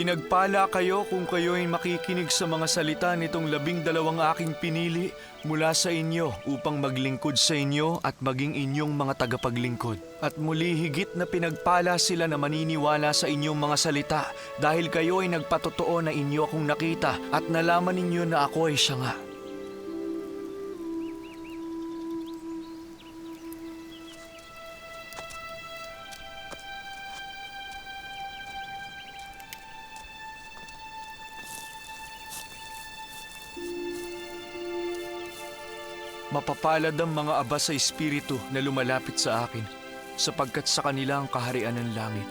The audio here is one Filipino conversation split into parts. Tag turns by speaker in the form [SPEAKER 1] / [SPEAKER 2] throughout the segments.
[SPEAKER 1] Pinagpala kayo kung kayo'y makikinig sa mga salita nitong labing dalawang aking pinili mula sa inyo upang maglingkod sa inyo at maging inyong mga tagapaglingkod. At muli higit na pinagpala sila na maniniwala sa inyong mga salita dahil kayo ay nagpatotoo na inyo akong nakita at nalaman ninyo na ako ay siya nga. Mapapalad ang mga aba sa espiritu na lumalapit sa akin, sapagkat sa kanila ang kaharian ng langit.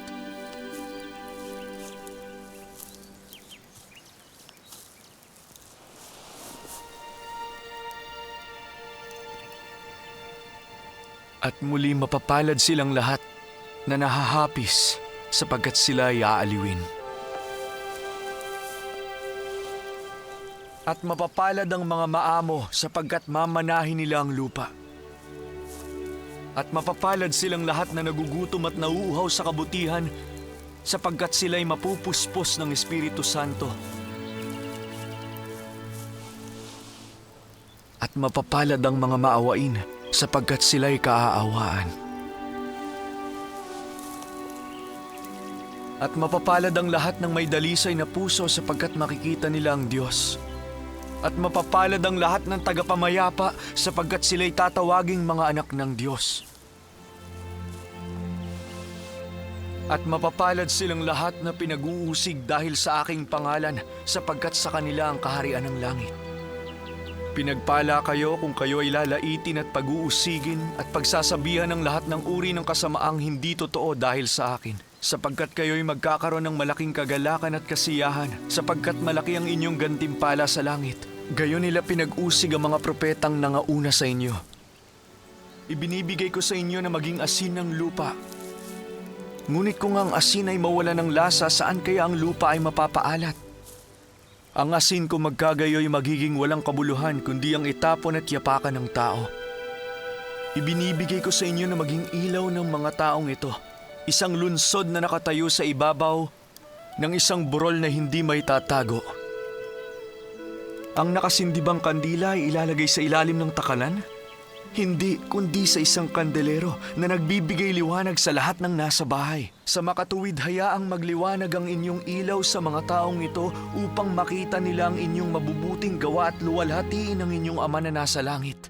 [SPEAKER 1] At muli mapapalad silang lahat na nahahapis sapagkat sila ay aaliwin. At mapapalad ang mga maamo sapagkat mamanahin nila ang lupa. At mapapalad silang lahat na nagugutom at nauuhaw sa kabutihan sapagkat sila'y mapupuspos ng Espiritu Santo. At mapapalad ang mga maawain sapagkat sila'y kaaawaan. At mapapalad ang lahat ng may dalisay na puso sapagkat makikita nila ang Diyos. At mapapalad ang lahat ng tagapamayapa sapagkat sila'y tatawaging mga anak ng Diyos. At mapapalad silang lahat na pinag-uusig dahil sa aking pangalan sapagkat sa kanila ang kaharian ng langit. Pinagpala kayo kung kayo ay lalaitin at pag-uusigin at pagsasabihan ng lahat ng uri ng kasamaang hindi totoo dahil sa akin. Sapagkat kayo'y magkakaroon ng malaking kagalakan at kasiyahan, sapagkat malaki ang inyong gantimpala sa langit. Gayon nila pinag-usig ang mga propetang nangauna sa inyo. Ibinibigay ko sa inyo na maging asin ng lupa. Ngunit kung ang asin ay mawala ng lasa, saan kaya ang lupa ay mapapaalat? Ang asin kung magkagayo'y magiging walang kabuluhan kundi ang itapon at yapakan ng tao. Ibinibigay ko sa inyo na maging ilaw ng mga taong ito. Isang lunsod na nakatayo sa ibabaw ng isang burol na hindi may tatago. Ang nakasindibang kandila ay ilalagay sa ilalim ng takalan? Hindi, kundi sa isang kandelero na nagbibigay liwanag sa lahat ng nasa bahay. Sa makatuwid hayaang magliwanag ang inyong ilaw sa mga taong ito upang makita nila ang inyong mabubuting gawa at luwalhatiin ang inyong ama na nasa langit.